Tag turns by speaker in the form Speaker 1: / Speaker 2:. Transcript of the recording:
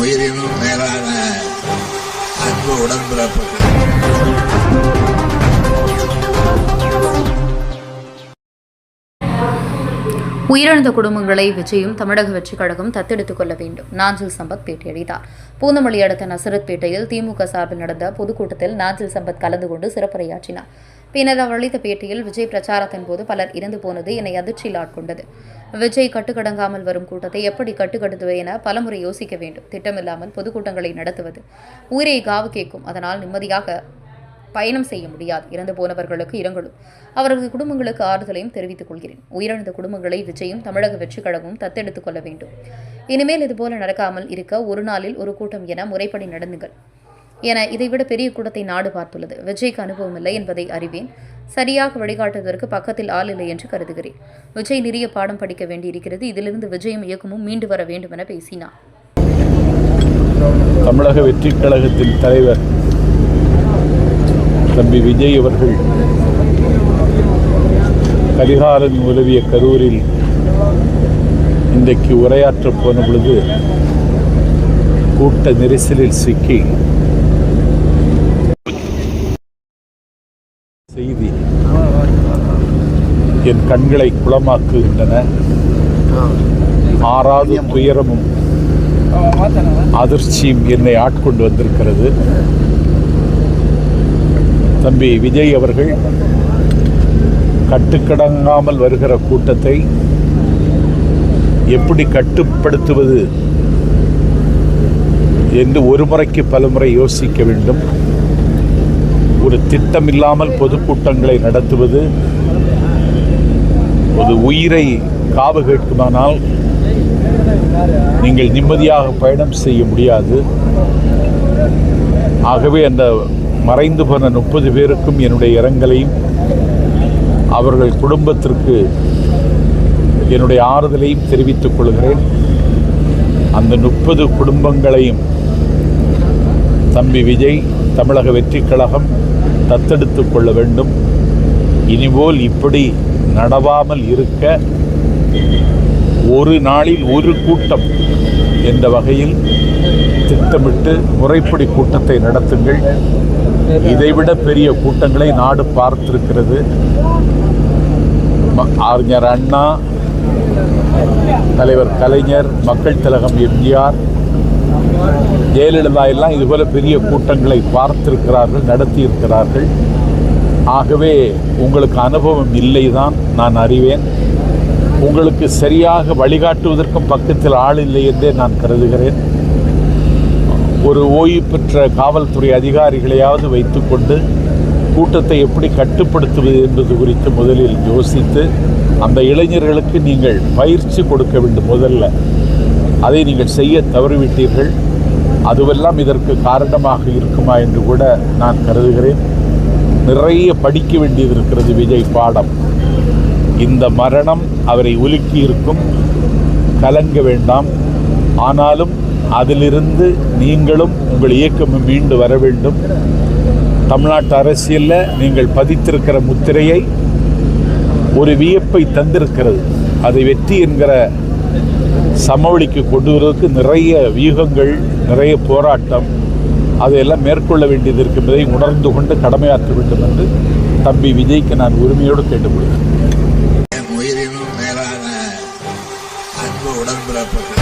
Speaker 1: உயிரினும் மேலான அன்பு உடன்பிறப்பு
Speaker 2: உயிரிழந்த குடும்பங்களை விஜயும் தமிழக வெற்றிக் கழகம் தத்தெடுத்துக் கொள்ள வேண்டும். நாஞ்சில் சம்பத் பேட்டியளித்தார். பூந்தமல்லி அடுத்த நசரத்பேட்டையில் திமுக சார்பில் நடந்த பொதுக்கூட்டத்தில் நாஞ்சில் சம்பத் கலந்து கொண்டு சிறப்புரையாற்றினார். பின்னர் அவர் அளித்த பேட்டியில் விஜய் பிரச்சாரத்தின் போது பலர் இறந்து போனது என்னை அதிர்ச்சியில் ஆட்கொண்டது. விஜய் கட்டுக்கடங்காமல் வரும் கூட்டத்தை எப்படி கட்டுக்கட்டுவது என பலமுறை யோசிக்க வேண்டும். திட்டமில்லாமல் பொதுக்கூட்டங்களை நடத்துவது. உயிரை காவு கேட்கும். அதனால் நிம்மதியாக பயணம் செய்ய முடியாது. இறந்து போனவர்களுக்கு இரங்கலும். அவரது குடும்பங்களுக்கு ஆறுதலையும் தெரிவித்துக் கொள்கிறேன். உயிரிழந்த குடும்பங்களை விஜயும் தமிழக வெற்றிக் கழகமும் தத்தெடுத்துக் கொள்ள வேண்டும். இனிமேல் இதுபோல நடக்காமல் இருக்க ஒரு நாளில் ஒரு கூட்டம் என முறைப்படி நடந்துங்கள். என இதைவிட பெரிய கூட்டத்தை நாடு பார்த்துள்ளது. விஜய்க்கு அனுபவம் இல்லை என்பதை அறிவேன். சரியாக வழிகாட்டுவதற்கு பக்கத்தில் ஆள் இல்லை என்று கருதுகிறேன். விஜய் நிறைய பாடம் படிக்க வேண்டியிருக்கிறது. இதிலிருந்து விஜயும் இயக்கமும் மீண்டு வர வேண்டும் என பேசினார்.
Speaker 3: தமிழக வெற்றி கழகத்தின் தலைவர் தம்பி விஜய் அவர்கள் கரிகாலன் உதவிய கரூரில் இன்றைக்கு உரையாற்றப் போன பொழுது கூட்ட நெரிசலில் சிக்கி என் கண்களை குளமாக்குகின்றன. ஆறாவது துயரமும் அதிர்ச்சியும் என்னை ஆட்கொண்டு வந்திருக்கிறது. தம்பி விஜய் அவர்கள் கட்டுக்கடங்காமல் வருகிற கூட்டத்தை எப்படி கட்டுப்படுத்துவது என்று ஒரு முறைக்கு பலமுறை யோசிக்க வேண்டும். ஒரு திட்டமில்லாமல் பொதுக்கூட்டங்களை நடத்துவது ஒரு உயிரை காவு கேட்குமானால் நீங்கள் நிம்மதியாக பயணம் செய்ய முடியாது. ஆகவே அந்த மறைந்து போன முப்பது பேருக்கும் என்னுடைய இரங்கலையும் அவர்கள் குடும்பத்திற்கு என்னுடைய ஆறுதலையும் தெரிவித்துக் கொள்கிறேன். அந்த முப்பது குடும்பங்களையும் தம்பி விஜய் தமிழக வெற்றிக் கழகம் தத்தெடுத்துக் கொள்ள வேண்டும். இனிபோல் இப்படி நடவாமல் இருக்க ஒரு நாளில் ஒரு கூட்டம் என்ற வகையில் திட்டமிட்டு முறைப்படி கூட்டத்தை நடத்துங்கள். இதைவிட பெரிய கூட்டங்களை நாடு பார்த்திருக்கிறது. அறிஞர் அண்ணா தலைவர் கலைஞர் மக்கள் திலகம் எம்ஜிஆர் ஜெயலலிதா எல்லாம் இதுபோல பெரிய கூட்டங்களை பார்த்திருக்கிறார்கள் நடத்தியிருக்கிறார்கள். ஆகவே உங்களுக்கு அனுபவம் இல்லை தான் நான் அறிவேன். உங்களுக்கு சரியாக வழிகாட்டுவதற்கும் பக்கத்தில் ஆள் இல்லை என்றே நான் கருதுகிறேன். ஒரு ஓய்வு பெற்ற காவல்துறை அதிகாரிகளையாவது வைத்துக்கொண்டு கூட்டத்தை எப்படி கட்டுப்படுத்துவது என்பது குறித்து முதலில் யோசித்து அந்த இளைஞர்களுக்கு நீங்கள் பயிற்சி கொடுக்க வேண்டும் முதல்ல. அதை நீங்கள் செய்ய தவறிவிட்டீர்கள். அதுவெல்லாம் இதற்கு காரணமாக இருக்குமா என்று கூட நான் கருதுகிறேன். நிறைய படிக்க வேண்டியது இருக்கிறது விஜய் பாடம். இந்த மரணம் அவரை உலுக்கி இருக்கும் கலங்க வேண்டாம். ஆனாலும் அதிலிருந்து நீங்களும் உங்கள் இயக்கமும் மீண்டு வர வேண்டும். தமிழ்நாட்டு அரசியலில் நீங்கள் பதித்திருக்கிற முத்திரையை ஒரு வியப்பை தந்திருக்கிறது. அதை வெற்றி என்கிற சமவெளிக்கு கொண்டு வருவதற்கு நிறைய வியூகங்கள் நிறைய போராட்டம் அதையெல்லாம் மேற்கொள்ள வேண்டியது இருக்கும் இருக்கின்றதை உணர்ந்து கொண்டு கடமையாற்ற வேண்டும் என்று தம்பி விஜய்க்கு நான் உரிமையோடு கேட்டுக்கொள்கிறேன். உயிரினும் மேலான அன்பு உடன்பிறப்புகள்